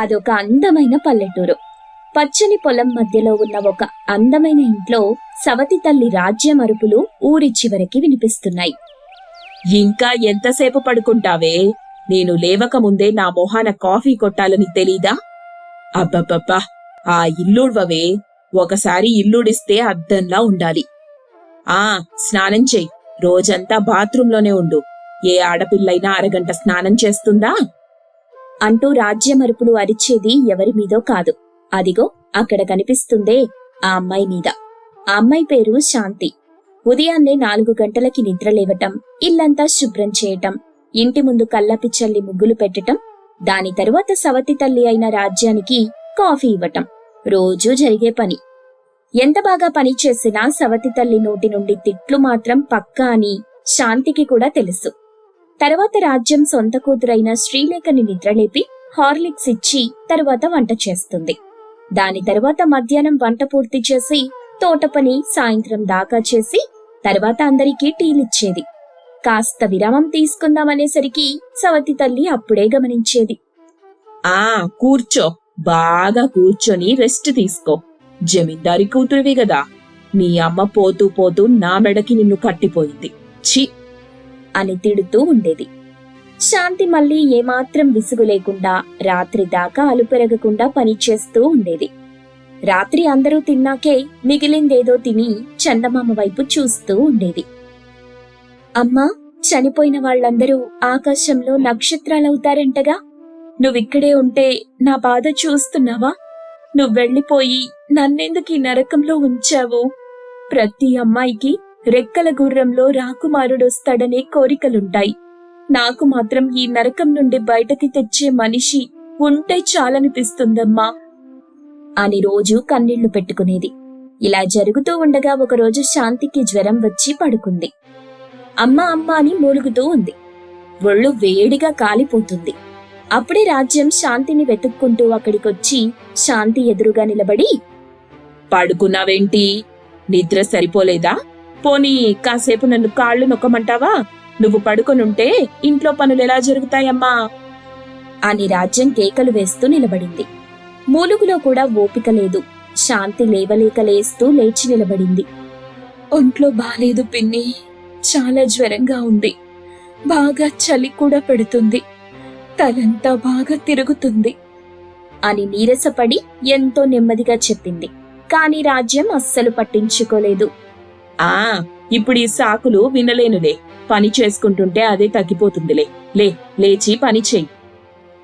అదొక అందమైన పల్లెటూరు. పచ్చని పొలం మధ్యలో ఉన్న ఒక అందమైన ఇంట్లో సవతి తల్లి రాజ్య మరుపులు ఊరి చివరికి వినిపిస్తున్నాయి. ఇంకా ఎంతసేపు పడుకుంటావే? నేను లేవక ముందే నా మొహాన కాఫీ కొట్టాలని తెలీదా? అబ్బబ్బబ్బా ఆ ఇల్లుడ్వవే. ఒకసారి ఇల్లుడిస్తే అద్దంలా ఉండాలి. ఆ స్నానం చెయ్యి రోజంతా బాత్రూంలోనే ఉండు. ఏ ఆడపిల్లైనా అరగంట స్నానం చేస్తుందా? అంటూ రాజ్యమరుపులు అరిచేది ఎవరి మీదో కాదు. అదిగో అక్కడ కనిపిస్తుందే ఆ అమ్మాయి మీద. ఆ అమ్మాయి పేరు శాంతి. ఉదయాన్నే నాలుగు గంటలకి నిద్ర లేవటం ఇల్లంతా శుభ్రం చేయటం ఇంటి ముందు కల్లపి చల్లి ముగ్గులు పెట్టటం దాని తరువాత సవతి తల్లి అయిన రాజ్యానికి కాఫీ ఇవ్వటం. రోజూ జరిగే పని. ఎంత బాగా పని చేసినా సవతి తల్లి నోటి నుండి తిట్లు మాత్రం పక్కా అని శాంతికి కూడా తెలుసు. తర్వాత రాజ్యం సొంత కూతురైన శ్రీలేఖని నిద్రలేపి హార్లిక్స్ ఇచ్చి తరువాత వంట చేస్తుంది. దాని తర్వాత మధ్యాహ్నం వంట పూర్తి చేసి తోట పని సాయంత్రం దాకా చేసి తర్వాత అందరికీ టీలిచ్చేది. కాస్త విరామం తీసుకుందామనేసరికి సవతి తల్లి అప్పుడే గమనించేది. ఆ కూర్చో. బాగా కూర్చొని రెస్ట్ తీసుకో. జమీందారి కూతురివి గదా. నీ అమ్మ పోతూ పోతూ నా మెడకి నిన్ను కట్టిపోయింది. ఛీ! అని తిడుతూ ఉండేది. శాంతి మళ్ళీ ఏమాత్రం విసుగు లేకుండా రాత్రి దాకా అలుపెరగకుండా పని చేస్తూ ఉండేది. రాత్రి అందరూ తిన్నాకే మిగిలిందేదో తిని చందమామ వైపు చూస్తూ ఉండేది. అమ్మా చనిపోయిన వాళ్ళందరూ ఆకాశంలో నక్షత్రాలవుతారంటగా? నువ్విక్కడే ఉంటే నా బాధ చూస్తున్నావా? నువ్వెళ్ళిపోయి నన్నెందుకు ఈ నరకంలో ఉంచావు? ప్రతి అమ్మాయికి రెక్కల గుర్రంలో రాకుమారుడొస్తాడనే కోరికలుంటాయి. నాకు మాత్రం ఈ నరకం నుండి బయటకి తెచ్చే మనిషి ఉంటే చాలనిపిస్తుందమ్మా. అని రోజు కన్నీళ్ళు పెట్టుకునేది. ఇలా జరుగుతూ ఉండగా ఒకరోజు శాంతికి జ్వరం వచ్చి పడుకుంది. అమ్మ అమ్మ అని మూలుగుతూ ఉంది. ఒళ్ళు వేడిగా కాలిపోతుంది. అప్పుడే రాజ్యం శాంతిని వెతుక్కుంటూ అక్కడికొచ్చి శాంతి ఎదురుగా నిలబడి పడుకున్నావేంటి? నిద్ర సరిపోలేదా? పోనీ కాసేపు నన్ను కాళ్ళు నొక్కమంటావా? నువ్వు పడుకొనుంటే ఇంట్లో పనులు ఎలా జరుగుతాయమ్మా? అని రాజ్యం కేకలు వేస్తూ నిలబడింది. మూలుగులో కూడా ఓపిక లేదు. శాంతి లేవలేక లేస్తూ లేచి నిలబడింది. ఒంట్లో బాలేదు పిన్ని. చాలా జ్వరంగా ఉంది. బాగా చలి కూడా పెడుతుంది. తలంతా బాగా తిరుగుతుంది. అని నీరసపడి ఎంతో నెమ్మదిగా చెప్పింది. కాని రాజ్యం అస్సలు పట్టించుకోలేదు. ఆ ఇప్పుడు ఈ సాకులు వినలేనులే. పని చేసుకుంటుంటే అదే తగ్గిపోతుందిలే. లే లేచి పని చెయ్యి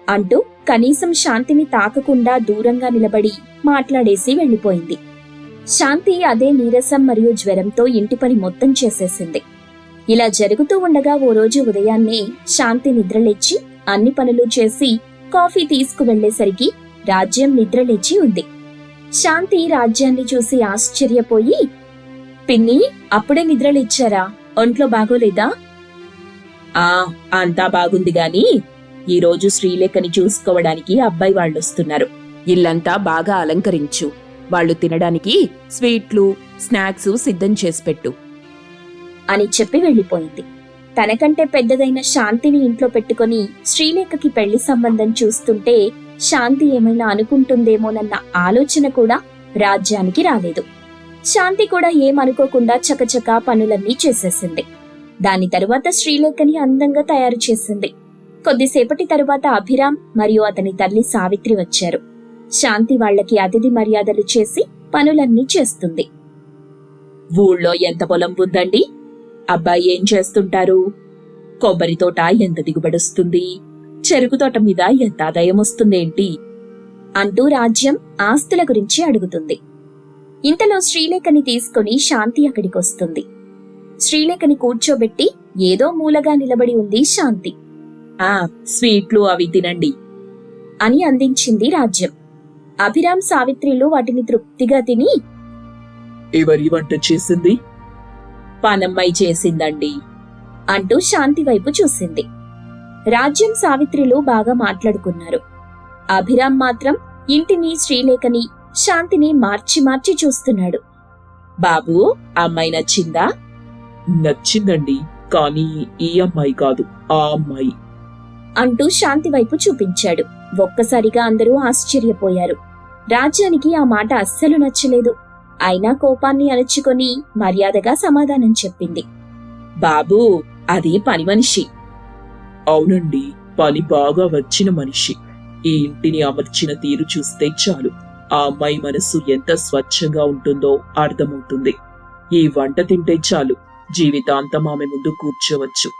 అంటూ కనీసం శాంతిని తాకకుండా దూరంగా నిలబడి మాట్లాడేసి వెళ్ళిపోయింది. శాంతి అదే నీరసం మరియు జ్వరంతో ఇంటి పని మొత్తం చేసేసింది. ఇలా జరుగుతూ ఉండగా ఓ రోజు ఉదయాన్నే శాంతి నిద్రలేచి అన్ని పనులు చేసి కాఫీ తీసుకువెళ్ళేసరికి రాజ్యం నిద్రలేచి ఉంది. శాంతి రాజ్యాన్ని చూసి ఆశ్చర్యపోయి పిన్ని అప్పుడే నిద్రలేచ్చారా ఒంట్లో బాగోలేదా? ఆ అంతా బాగుంది గాని ఈ రోజు శ్రీలేఖని చూసుకోవడానికి అబ్బాయి వాళ్ళొస్తున్నారు. ఇల్లంతా బాగా అలంకరించు. వాళ్ళు తినడానికి స్వీట్లు స్నాక్స్ సిద్ధం చేసి పెట్టు అని చెప్పి వెళ్ళిపోయింది. తనకంటే పెద్దదైన శాంతిని ఇంట్లో పెట్టుకొని శ్రీలేఖకి పెళ్ళి సంబంధం చూస్తుంటే శాంతి ఏమైనా అనుకుంటుందేమోనన్న ఆలోచన కూడా రాజ్యానికి రాలేదు. శాంతి కూడా ఏమనుకోకుండా చకచకా పనులన్నీ చేసేసింది. దాని తరువాత శ్రీలేఖని అందంగా తయారు చేసింది. కొద్దిసేపటి తరువాత అభిరామ్ మరియు అతని తల్లి సావిత్రి వచ్చారు. శాంతి వాళ్ళకి అతిథి మర్యాదలు చేసి పనులన్నీ చేస్తుంది. ఊళ్ళో ఎంత పొలం ఉందండి? అబ్బాయి ఏం చేస్తుంటారు? కొబ్బరి తోట ఎంత దిగుబడొస్తుంది చెరుకు తోట మీద ఎంత ఆదాయం వస్తుందేంటి? అంటూ రాజ్యం ఆస్తుల గురించి అడుగుతుంది. ఇంతలో శ్రీలేఖని తీసుకొని శాంతి అక్కడికొస్తుంది. శ్రీలేఖని కూర్చోబెట్టి ఏదో మూలగా నిలబడి ఉంది శాంతి. ఆ స్వీట్లు అవి తినండి. అని అందించింది రాజ్యం. అభిరామ్ సావిత్రిలు వాటిని తృప్తిగా తిని ఎవరి వంట చేసింది? పనమ్మాయి చేసిందండి అంటూ శాంతి వైపు చూసింది. రాజ్యం సావిత్రిలు బాగా మాట్లాడుకున్నారు. అభిరామ్ మాత్రం ఇంటిని శ్రీలేఖని శాంతిని మార్చి మార్చి చూస్తున్నాడు. బాబు అమ్మాయి నచ్చిందా? నచ్చిందండి కానీ ఈ అమ్మాయి కాదు ఆ అమ్మాయి. అంటూ శాంతి వైపు చూపించాడు. ఒక్కసారిగా అందరూ ఆశ్చర్యపోయారు. రాజ్యానికి ఆ మాట అస్సలు నచ్చలేదు. అయినా కోపాన్ని అణచుకొని మర్యాదగా సమాధానం చెప్పింది. బాబూ అది పని మనిషి. అవునండి పని బాగా వచ్చిన మనిషి. ఈ ఇంటిని అమర్చిన తీరు చూస్తే చాలు. ఆ అమ్మాయి మనసు ఎంత స్వచ్ఛంగా ఉంటుందో అర్థమవుతుంది. ఈ వంట తింటే చాలు. జీవితాంతం ఆమె ముందు కూర్చోవచ్చు.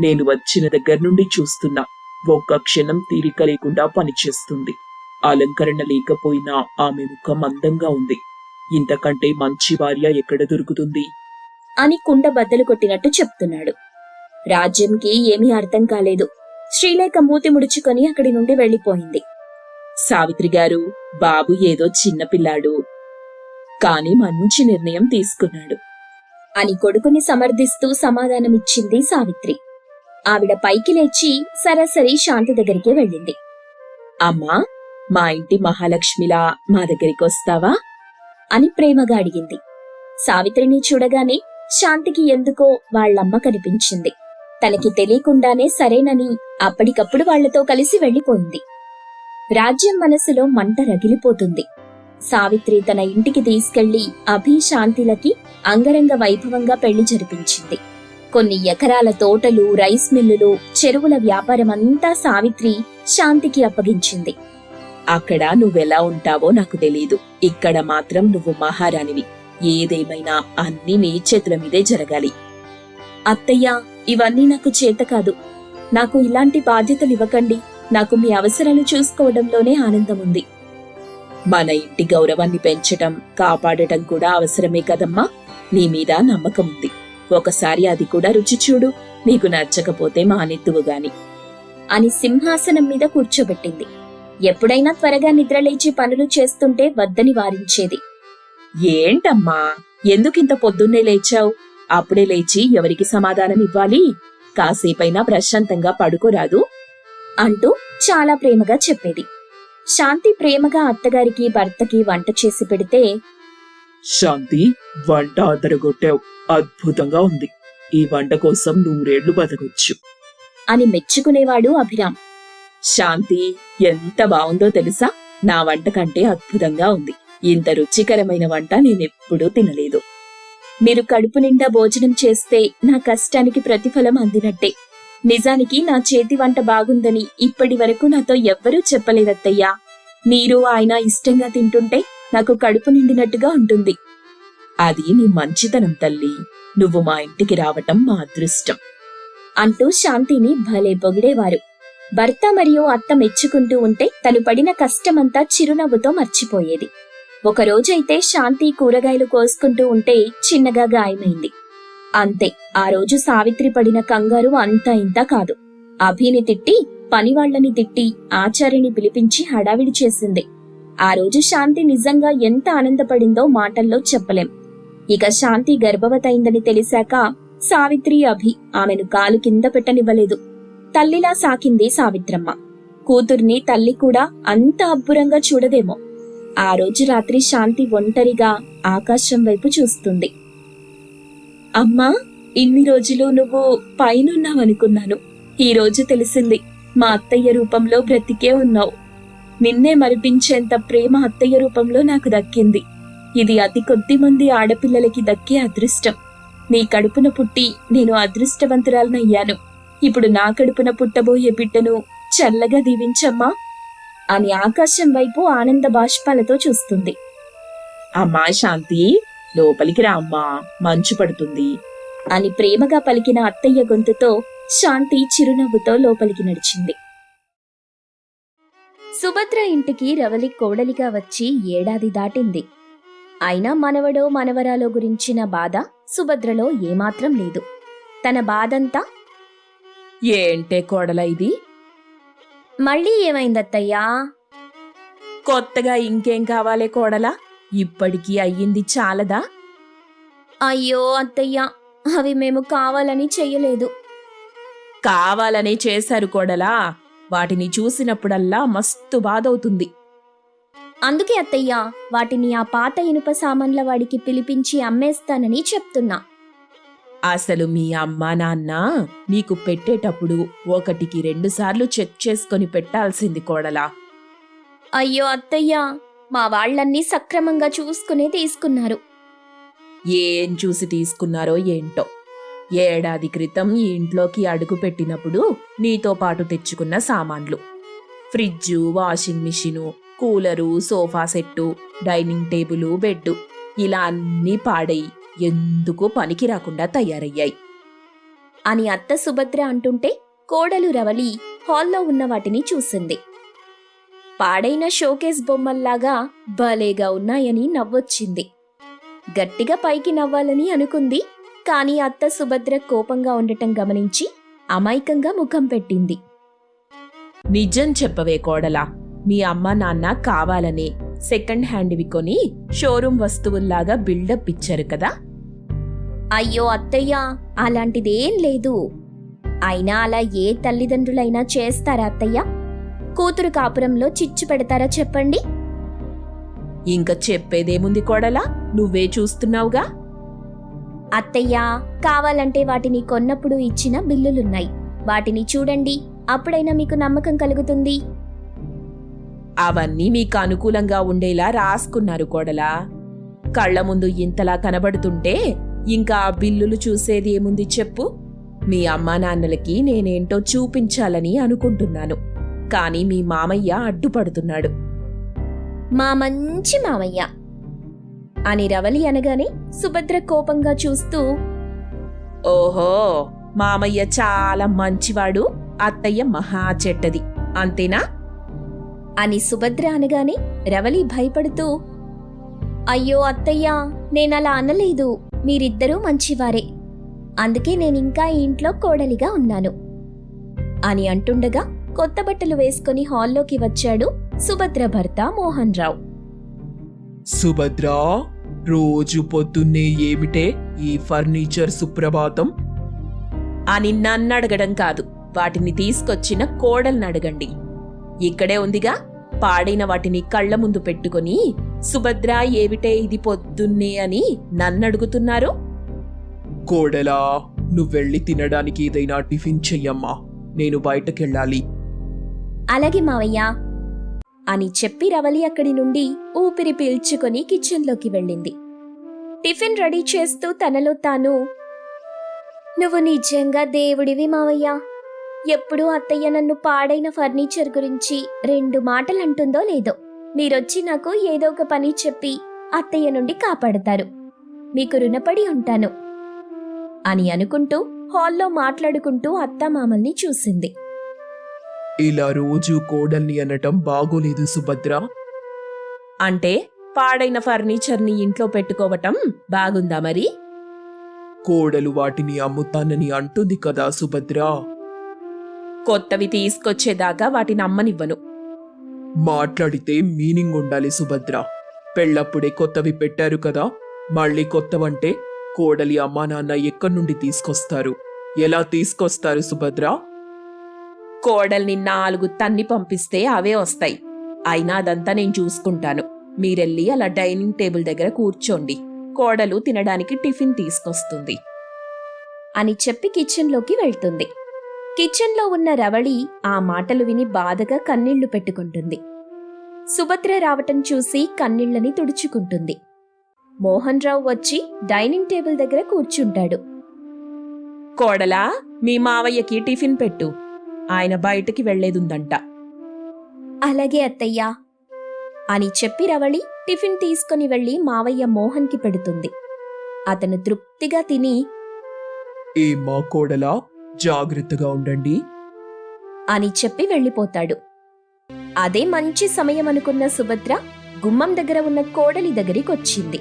నేను వచ్చిన దగ్గర నుండి చూస్తున్నా. ఒక్క క్షణం తీరిక లేకుండా పనిచేస్తుంది. అలంకరణ లేకపోయినా ఆమె ముఖం అందంగా ఉంది. ఇంతకంటే మంచి భార్య ఎక్కడ దొరుకుతుంది? అని కుండ బద్దలు కొట్టినట్టు చెప్తున్నాడు. రాజ్యంకి ఏమీ అర్థం కాలేదు. శ్రీలేఖ మూతి ముడుచుకొని అక్కడి నుండి వెళ్ళిపోయింది సావిత్రి గారు బాబు ఏదో చిన్నపిల్లాడు కాని మంచి నిర్ణయం తీసుకున్నాడు. అని కొడుకుని సమర్థిస్తూ సమాధానమిచ్చింది సావిత్రి. ఆవిడ పైకి లేచి సరాసరి శాంతి దగ్గరికి వెళ్ళింది. అమ్మా మా ఇంటి మహాలక్ష్మిలా మా దగ్గరికి వస్తావా? అని ప్రేమగా అడిగింది. సావిత్రిని చూడగానే శాంతికి ఎందుకో వాళ్ళమ్మ కనిపించింది. తనకి తెలియకుండానే సరేనని అప్పటికప్పుడు వాళ్ళతో కలిసి వెళ్ళిపోయింది రాజ్యం మనసులో మంట రగిలిపోతుంది. సావిత్రి తన ఇంటికి తీసుకెళ్ళి అభిశాంతిలకి అంగరంగ వైభవంగా పెళ్ళి జరిపించింది. కొన్ని ఎకరాల తోటలు రైస్ మిల్లులు చెరువుల వ్యాపారమంతా సావిత్రి శాంతికి అప్పగించింది. అక్కడ నువ్వెలా ఉంటావో నాకు తెలీదు. ఇక్కడ మాత్రం నువ్వు మహారాణివి. ఏదేమైనా అన్ని నీ చేతుల మీదే జరగాలి. అత్తయ్య ఇవన్నీ నాకు చేత కాదు. నాకు ఇలాంటి బాధ్యతలు ఇవ్వకండి నాకు మీ అవసరాలు చూసుకోవడంలోనే ఆనందం ఉంది మన ఇంటి గౌరవాన్ని పెంచటం కాపాడటం కూడా అవసరమే కదమ్మా. నీ మీద నమ్మకం ఉంది ఒకసారి అది కూడా రుచి చూడు. నీకు నచ్చకపోతే మానెత్తువు గాని. అని సింహాసనం మీద కూర్చోబెట్టింది. ఎప్పుడైనా త్వరగా నిద్రలేచి పనులు చేస్తుంటే వద్దని వారించేది. ఏంటమ్మా? ఎందుకింత పొద్దున్నే లేచావు? అప్పుడే లేచి ఎవరికి సమాధానం ఇవ్వాలి కాసేపైనా ప్రశాంతంగా పడుకోరాదు. అంటూ చాలా ప్రేమగా చెప్పేది. శాంతి ప్రేమగా అత్తగారికి భర్తకి వంట చేసి పెడితే శాంతి వంట అదరగొట్టావు అద్భుతంగా ఉంది. ఈ వంట కోసం నూరేళ్ళు బతకొచ్చు. అని మెచ్చుకునేవాడు అభిరామ్. శాంతి ఎంత బావుందో తెలుసా? నా వంట కంటే అద్భుతంగా ఉంది. ఇంత రుచికరమైన వంట నేనెప్పుడూ తినలేదు. మీరు కడుపు నిండా భోజనం చేస్తే నా కష్టానికి ప్రతిఫలం అందినట్టే. నిజానికి నా చేతి వంట బాగుందని ఇప్పటి వరకు నాతో ఎవ్వరూ చెప్పలేదత్తయ్యా. మీరు ఆయన ఇష్టంగా తింటుంటే నాకు కడుపు నిండినట్టుగా ఉంటుంది. అది నీ మంచితనం తల్లి. నువ్వు మా ఇంటికి రావటం మా అదృష్టం. అంటూ శాంతిని భలే పొగిడేవారు. భర్త మరియు అత్త మెచ్చుకుంటూ ఉంటే తను పడిన కష్టమంతా చిరునవ్వుతో మర్చిపోయేది. ఒక రోజైతే శాంతి కూరగాయలు కోసుకుంటూ ఉంటే చిన్నగా గాయమైంది. అంతే. ఆ రోజు సావిత్రి పడిన కంగారు అంత ఇంత కాదు. అభిని తిట్టి పనివాళ్ళని తిట్టి ఆచార్యని పిలిపించి హడావిడి చేసింది. ఆ రోజు శాంతి నిజంగా ఎంత ఆనందపడిందో మాటల్లో చెప్పలేం. ఇక శాంతి గర్భవతైందని తెలిసాక సావిత్రి అభి ఆమెను కాలు కింద పెట్టనివ్వలేదు. తల్లిలా సాకింది సావిత్రమ్మ. కూతుర్ని తల్లి కూడా అంత అబ్బురంగా చూడదేమో. ఆ రోజు రాత్రి శాంతి ఒంటరిగా ఆకాశం వైపు చూస్తుంది. అమ్మా ఇన్ని రోజులు నువ్వు పైనున్నావనుకున్నాను ఈరోజు తెలిసింది మా అత్తయ్య రూపంలో బ్రతికే ఉన్నావు. నిన్నే మరిపించేంత ప్రేమ అత్తయ్య రూపంలో నాకు దక్కింది. ఇది అతి కొద్ది మంది ఆడపిల్లలకి దక్కే అదృష్టం. నీ కడుపున పుట్టి నేను అదృష్టవంతురాలనయ్యాను. ఇప్పుడు నా కడుపున పుట్టబోయే బిడ్డను చల్లగా దీవించమ్మా అని ఆకాశం వైపు ఆనంద బాష్పాలతో చూస్తుంది. అమ్మా శాంతి లోపలికి రా అమ్మా మంచు పడుతుంది. అని ప్రేమగా పలికిన అత్తయ్య గొంతుతో శాంతి చిరునవ్వుతో లోపలికి నడిచింది. సుభద్ర ఇంటికి రవలి కోడలిగా వచ్చి ఏడాది దాటింది. అయినా మనవడో మనవరాలో గురించిన బాధ సుభద్రలో ఏమాత్రం లేదు. తన బాధంతా ఏంటే కోడల ఇది? మళ్ళీ ఏమైందత్తయ్యా? కొత్తగా ఇంకేం కావాలే కోడలా? ఇప్పటికీ అయ్యింది చాలదా? అయ్యో అత్తయ్య అవి మేము కావాలని చెయ్యలేదు. కావాలనే చేశారు కోడలా. వాటిని చూసినప్పుడల్లా మస్తు బాధవుతుంది. అందుకే అత్తయ్య వాటిని ఆ పాత ఇనుప సామాన్ల వాడికి పిలిపించి అమ్మేస్తానని చెప్తున్నా. అసలు మీ అమ్మా నాన్న నీకు పెట్టేటప్పుడు ఒకటికి రెండు సార్లు చెక్ చేసుకొని పెట్టాల్సింది కోడలా. అయ్యో అత్తయ్య మా వాళ్ళన్నీ సక్రమంగా చూసుకునే తీసుకున్నారు. ఏం చూసి తీసుకున్నారో ఏంటో. ఏడాది క్రితం ఈ ఇంట్లోకి అడుగు పెట్టినప్పుడు నీతో పాటు తెచ్చుకున్న సామాన్లు. Fridge washing machine cooler sofa set dining table bed ఇలా అన్నీ పాడై ఎందుకు పనికి రాకుండా తయారయ్యాయి. అని అత్త సుభద్ర అంటుంటే కోడలు రవలి హాల్లో ఉన్న వాటిని చూసింది. పాడైన షోకేస్ బొమ్మల్లాగా భలేగా ఉన్నాయని నవ్వొచ్చింది. గట్టిగా పైకి నవ్వాలని అనుకుంది కాని అత్త సుభద్ర కోపంగా ఉండటం గమనించి అమాయకంగా ముఖం పెట్టింది. నిజం చెప్పవే కోడలా మీ అమ్మ నాన్న కావాలనే సెకండ్ హ్యాండ్వి కొని షోరూమ్ వస్తువుల్లాగా బిల్డప్ ఇచ్చారు కదా? అయ్యో అత్తయ్య అలాంటిదేం లేదు. అయినా అలా ఏ తల్లిదండ్రులైనా చేస్తారా అత్తయ్య? కూతురు కాపురంలో చిచ్చు పెడతారా చెప్పండి? ఇంకా చెప్పేదేముంది కోడలా? నువ్వే చూస్తున్నావుగా? అత్తయ్య కావాలంటే వాటిని కొన్నప్పుడు ఇచ్చిన బిల్లులున్నాయి. వాటిని చూడండి అప్పుడైనా మీకు నమ్మకం కలుగుతుంది. అవన్నీ మీకు అనుకూలంగా ఉండేలా రాసుకున్నారు కోడలా. కళ్ళ ముందు ఇంతలా కనబడుతుంటే ఇంకా ఆ బిల్లులు చూసేది ఏముంది చెప్పు? మీ అమ్మా నాన్నలకి నేనేంటో చూపించాలని అనుకుంటున్నాను. కానీ మీ మామయ్య అడ్డుపడుతున్నాడు. మా మంచి మామయ్య అని రవలి అనగానే సుభద్ర కోపంగా చూస్తూ ఓహో మామయ్య చాలా మంచివాడు అత్తయ్య మహా చెడ్డది అంతేనా? అని సుభద్ర అనగానే రవలి భయపడుతూ అయ్యో అత్తయ్య నేనలా అనలేదు మీరిద్దరూ మంచివారే అందుకే నేనింకా ఈ ఇంట్లో కోడలిగా ఉన్నాను అని అంటుండగా కొత్త బట్టలు వేసుకుని హాల్లోకి వచ్చాడు సుభద్ర భర్త మోహన్ రావు సుభద్ర రోజు పొద్దున్నే ఏమిటే ఈ ఫర్నిచర్ సుప్రభాతం? అని నన్ను అడగడం కాదు వాటిని తీసుకొచ్చిన కోడల్ని అడగండి. ఇక్కడే ఉందిగా పాడైన వాటిని కళ్ళ ముందు పెట్టుకొని సుభద్ర ఏమిటే ఇది పొద్దున్నే అని నన్ను అడుగుతున్నారు? కోడలా నువ్వెళ్ళి తినడానికి ఏదైనా టిఫిన్ చెయ్యమ్మా నేను బయటకెళ్ళాలి. అలాగే మావయ్య. అని చెప్పి రవలి అక్కడి నుండి ఊపిరి పీల్చుకొని కిచెన్లోకి వెళ్ళింది. టిఫిన్ రెడీ చేస్తూ తనలో తాను నువ్వు నిజంగా దేవుడివి మావయ్య. ఎప్పుడూ అత్తయ్య నన్ను పాడైన ఫర్నిచర్ గురించి రెండు మాటలు అంటుందో లేదో. మీరొచ్చి నాకు ఏదో ఒక పని చెప్పి అత్తయ్య నుండి కాపాడతారు. మీకు రుణపడి ఉంటాను. అని అనుకుంటూ హాల్లో మాట్లాడుకుంటూ అత్త మామల్ని చూసింది. ఇలా రోజు కోడల్ని అనటం బాగోలేదు సుభద్ర. అంటే పాడైన ఫర్నిచర్ని ఇంట్లో పెట్టుకోవటం బాగుందా మరి? కోడలు వాటిని అమ్ముతానని అంటుంది కదా సుభద్ర. కొత్తవి తీసుకొచ్చేదాకా వాటిని అమ్మనివ్వను. మాట్లాడితే మీనింగ్ ఉండాలి సుభద్ర. పెళ్ళప్పుడే కొత్తవి పెట్టారు కదా మళ్ళీ కొత్తవంటే కోడలి అమ్మా నాన్న ఎక్కడి నుండి తీసుకొస్తారు? ఎలా తీసుకొస్తారు సుభద్ర? కోడల్ని నాలుగు తన్ని పంపిస్తే అవే వస్తాయి. అయినా అదంతా నేను చూసుకుంటాను. మీరెళ్ళి అలా డైనింగ్ టేబుల్ దగ్గర కూర్చోండి. కోడలు తినడానికి టిఫిన్ తీసుకొస్తుంది. అని చెప్పి కిచెన్లోకి వెళ్తుంది. కిచెన్లో ఉన్న రవళి ఆ మాటలు విని బాధగా కన్నీళ్ళు పెట్టుకుంటుంది. సుభద్ర రావటం చూసి కన్నీళ్ళని తుడుచుకుంటుంది. మోహన్ రావు వచ్చి డైనింగ్ టేబుల్ దగ్గర కూర్చుంటాడు. కోడలా మీ మావయ్యకి టిఫిన్ పెట్టు. ఆయన బయటికి వెళ్ళేదుందంట అలాగే అత్తయ్యా అని చెప్పి రవళి టిఫిన్ తీసుకుని వెళ్ళి మావయ్య మోహన్కి పెడుతుంది. అతను తృప్తిగా తిని ఏమ్మా కోడలా? జాగ్రత్తగా ఉండండి. అని చెప్పి వెళ్ళిపోతాడు. అదే మంచి సమయం అనుకున్న సుభద్ర గుమ్మం దగ్గర ఉన్న కోడలి దగ్గరికొచ్చింది.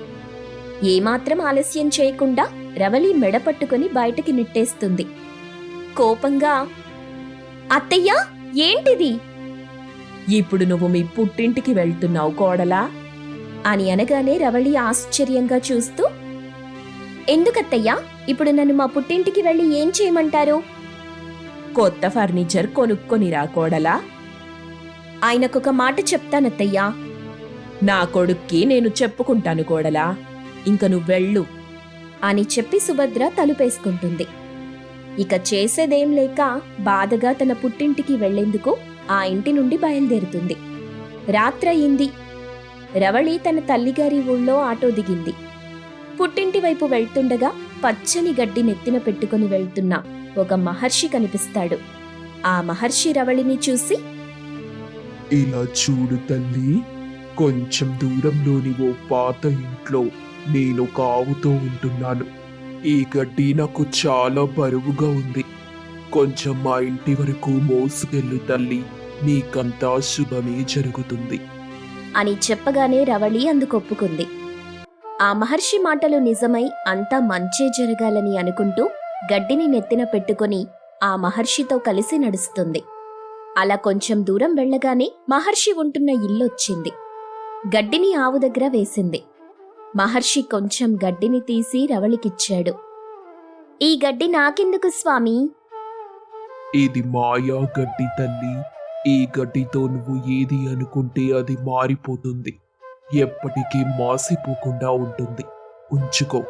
ఏమాత్రం ఆలస్యం చేయకుండా రవలి మెడ పట్టుకుని బయటికి నెట్టేస్తుంది. కోపంగా అత్తయ్యా ఏంటిది? ఇప్పుడు నువ్వు మీ పుట్టింటికి వెళ్తున్నావు కోడలా? అని అనగానే రవళి ఆశ్చర్యంగా చూస్తూ ఎందుకత్తయ్యా ఇప్పుడు నన్ను మా పుట్టింటికి వెళ్ళి ఏం చేయమంటారు? కొత్త ఫర్నిచర్ కొనుక్కొనిరా కోడలా. ఆయనకొక మాట చెప్తానత్తయ్యా. నా కొడుక్కి నేను చెప్పుకుంటాను కోడలా. ఇంక నువ్వెళ్ళు. అని చెప్పి సుభద్ర తలుపేసుకుంటుంది. ఇక చేసేదేం లేక బాధగా తన పుట్టింటికి వెళ్ళేందుకు ఆ ఇంటి నుండి బయలుదేరుతుంది. రాత్రయింది. రవళి తన తల్లిగారి ఊళ్ళో ఆటో దిగింది. పుట్టింటి వైపు వెళ్తుండగా పచ్చని గడ్డి నెత్తిన పెట్టుకుని వెళ్తున్న ఒక మహర్షి కనిపిస్తాడు. ఆ మహర్షి రవళిని చూసి ఇలా చూడు తల్లి కొంచెం దూరంలోని ఓ పాత ఇంట్లో నేను ఒక ఆవుతో ఉంటున్నాను. ఈ గడ్డి నాకు చాలా బరువుగా ఉంది. కొంచెం మా ఇంటి వరకు మోసుకెళ్ళు తల్లి. నీకంతా శుభమే జరుగుతుంది. అని చెప్పగానే రవళి అందుకొప్పుకుంది ఆ మహర్షి మాటలు నిజమై అంతా మంచే జరగాలని అనుకుంటూ గడ్డిని నెత్తిన పెట్టుకుని ఆ మహర్షితో కలిసి నడుస్తుంది. అలా కొంచెం దూరం వెళ్ళగానే మహర్షి ఉంటున్న ఇల్లొచ్చింది గడ్డిని ఆవు దగ్గర వేసింది. మహర్షి కొంచెం గడ్డిని తీసి రవళికిచ్చాడు. ఈ గడ్డి నాకెందుకు స్వామి? ఇది మాయా గడ్డి తల్లి. ఈ గడ్డితో నువ్వు ఏది అనుకుంటే అది మారిపోతుంది. ఎప్పటికీ మాసిపోకుండా ఉంటుంది. ఉంచుకో.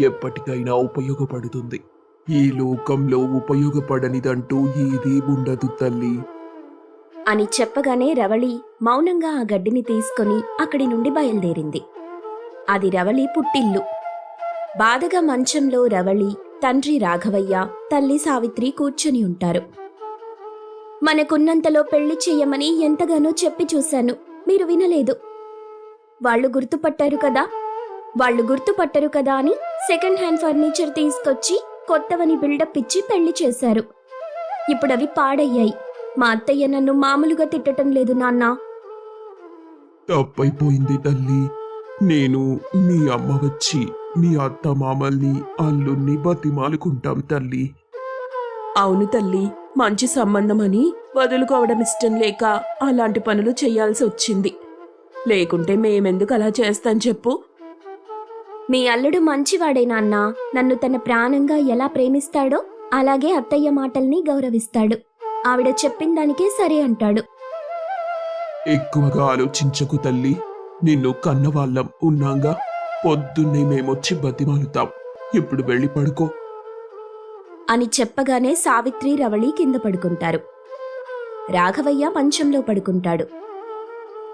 ఎప్పటికైనా ఉపయోగపడుతుంది. ఈ లోకంలో ఉపయోగపడనిదంటూ ఏదీ ఉండదు తల్లి. అని చెప్పగానే రవళి మౌనంగా ఆ గడ్డిని తీసుకొని అక్కడి నుండి బయలుదేరింది. అది రవళి పుట్టిల్లు. బాధగా మంచంలో రవళి తండ్రి రాఘవయ్య తల్లి సావిత్రి కూర్చొని ఉంటారు. మనకున్నంతలో పెళ్ళి చెయ్యమని ఎంతగానో చెప్పి చూశాను. మీరు వినలేదు. వాళ్ళు గుర్తుపట్టారు కదా? వాళ్ళు గుర్తుపట్టరు కదా అని సెకండ్ హ్యాండ్ ఫర్నిచర్ తీసుకొచ్చి కొత్తవని బిల్డప్ ఇచ్చి పెళ్ళి చేశారు. ఇప్పుడవి పాడయ్యాయి. మా అత్తయ్య నన్ను మామూలుగా తిట్టటం లేదు నాన్నా. తప్పైపోయింది తల్లి. నేను మీ అమ్మ వచ్చి మీ అత్త మామల్ని అల్లుణ్ణి బతిమాలుకుంటాం తల్లి. అవును తల్లి మంచి సంబంధమని వదులుకోవడం ఇష్టం లేక అలాంటి పనులు చేయాల్సి వచ్చింది. లేకుంటే మేమెందుకు అలా చేస్తాం చెప్పు. మీ అల్లుడు మంచివాడే నాన్నా. నన్ను తన ప్రాణంగా ఎలా ప్రేమిస్తాడో అలాగే అత్తయ్య మాటల్ని గౌరవిస్తాడు. ఆవిడ చెప్పిన దానికే సరే అంటాడు. ఎక్కువగా ఆలోచించకు తల్లి. నిన్ను కన్నవాళ్ళం ఉన్నాగా. పొద్దున్నే మేమొచ్చి బతిమాలుతాం. ఇప్పుడు వెళ్ళి పడుకో. అని చెప్పగానే సావిత్రి రవళి కింద పడుకుంటారు. రాఘవయ్య మంచంలో పడుకుంటాడు.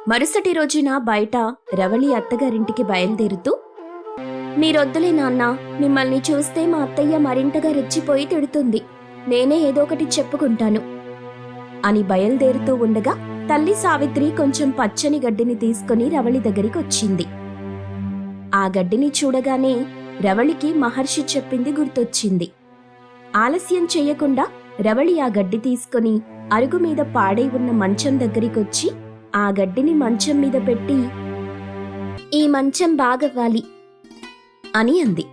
మరుసటి రోజున బయట రవళి అత్తగారింటికి బయలుదేరుతూ మీరొద్దులే నాన్న మిమ్మల్ని చూస్తే మా అత్తయ్య మరింతగా రెచ్చిపోయి తిడుతుంది. నేనే ఏదో ఒకటి చెప్పుకుంటాను అని బయలుదేరుతూ ఉండగా తల్లి సావిత్రి కొంచెం పచ్చని గడ్డిని తీసుకుని రవళి దగ్గరికి వచ్చింది. ఆ గడ్డిని చూడగానే రవళికి మహర్షి చెప్పింది గుర్తొచ్చింది. ఆలస్యం చేయకుండా రవళి ఆ గడ్డి తీసుకుని అరుగు మీద పాడై ఉన్న మంచం దగ్గరికొచ్చి ఆ గడ్డిని మంచం మీద పెట్టి ఈ మంచం బాగవ్వాలి అని అంది.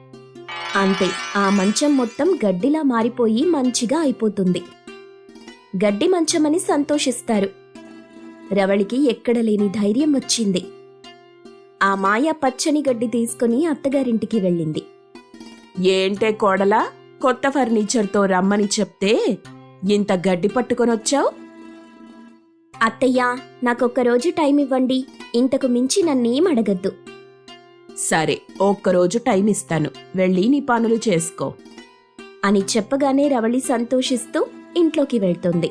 అంతే ఆ మంచం మొత్తం గడ్డిలా మారిపోయి మంచిగా అయిపోతుంది. గడ్డి మంచమని సంతోషిస్తారు. రవళికి ఎక్కడ లేని ధైర్యం వచ్చింది. ఆ మాయ పచ్చని గడ్డి తీసుకుని అత్తగారింటికి వెళ్ళింది. ఏంటే కోడలా కొత్త ఫర్నిచర్తో రమ్మని చెప్తే ఇంత గడ్డి పట్టుకొనొచ్చావు అత్తయ్య నాకొక్క రోజు టైం ఇవ్వండి. ఇంతకు మించి నన్నేం అడగద్దు. సరే ఒక్కరోజు టైం ఇస్తాను. వెళ్ళి నీ పనులు చేసుకో. అని చెప్పగానే రవళి సంతోషిస్తూ ఇంట్లోకి వెళ్తుంది.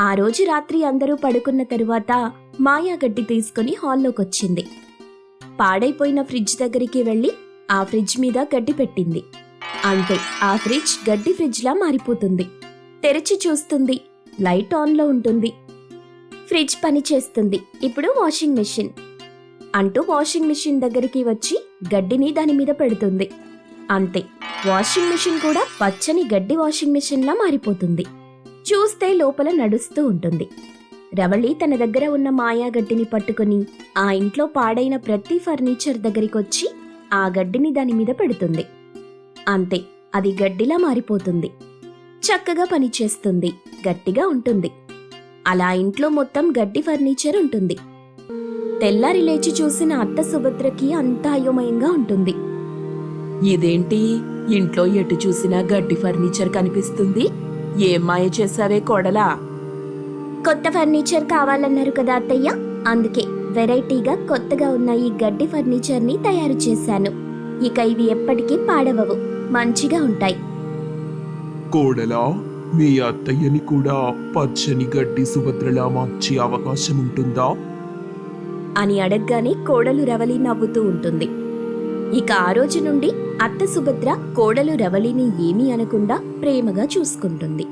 ఆ రోజు రాత్రి అందరూ పడుకున్న తరువాత మాయా గడ్డి తీసుకుని హాల్లోకొచ్చింది. పాడైపోయిన ఫ్రిడ్జ్ దగ్గరికి వెళ్ళి ఆ ఫ్రిడ్జ్ మీద గడ్డి పెట్టింది. అంతే ఆ ఫ్రిడ్జ్ గడ్డి ఫ్రిడ్జ్లా మారిపోతుంది. తెరిచి చూస్తుంది. లైట్ ఆన్లో ఉంటుంది. ఫ్రిడ్జ్ పనిచేస్తుంది ఇప్పుడు వాషింగ్ మెషిన్. అంటూ వాషింగ్ మెషిన్ దగ్గరికి వచ్చి గడ్డిని దాని మీద పెడుతుంది. అంతే. వాషింగ్ మెషిన్ కూడా పచ్చని గడ్డి వాషింగ్ మెషిన్లా మారిపోతుంది. చూస్తే లోపల నడుస్తూ ఉంటుంది. రవళి తన దగ్గర ఉన్న మాయా గడ్డిని పట్టుకుని ఆ ఇంట్లో పాడైన ప్రతి ఫర్నిచర్ దగ్గరికొచ్చి ఆ గడ్డిని దాని మీద పెడుతుంది. అంతే అది గడ్డిలా మారిపోతుంది. చక్కగా పనిచేస్తుంది గట్టిగా ఉంటుంది. అలా ఇంట్లో మొత్తం గడ్డి ఫర్నిచర్ ఉంటుంది. తెల్లారి లేచి చూసిన అత్త సుభద్రకి అంతా అయోమయంగా ఉంటుంది. ఇదేంటి? ఇంట్లో ఎటు చూసినా గడ్డి ఫర్నిచర్ కనిపిస్తుంది? ఏం మాయ చేసావే కోడలా? కొత్త ఫర్నిచర్ కావాలన్నారు కదా అత్తయ్య. అందుకే వెరైటీగా కొత్తగా ఉన్న ఈ గడ్డి ఫర్నిచర్ని తయారు చేశాను. ఇక ఇవి ఎప్పటికీ పాడవవు మంచిగా ఉంటాయి. కోడలా మీ అత్తయ్యని కూడా పచ్చని గడ్డి సుభద్రలా మార్చే అవకాశం ఉంటుందా? అని అడగగానే కోడలు రవలి నవ్వుతూ ఉంటుంది. ఇక ఆ రోజు నుండి అత్త సుభద్ర కోడలు రవళిని ఏమీ అనకుండా ప్రేమగా చూసుకుంటుంది.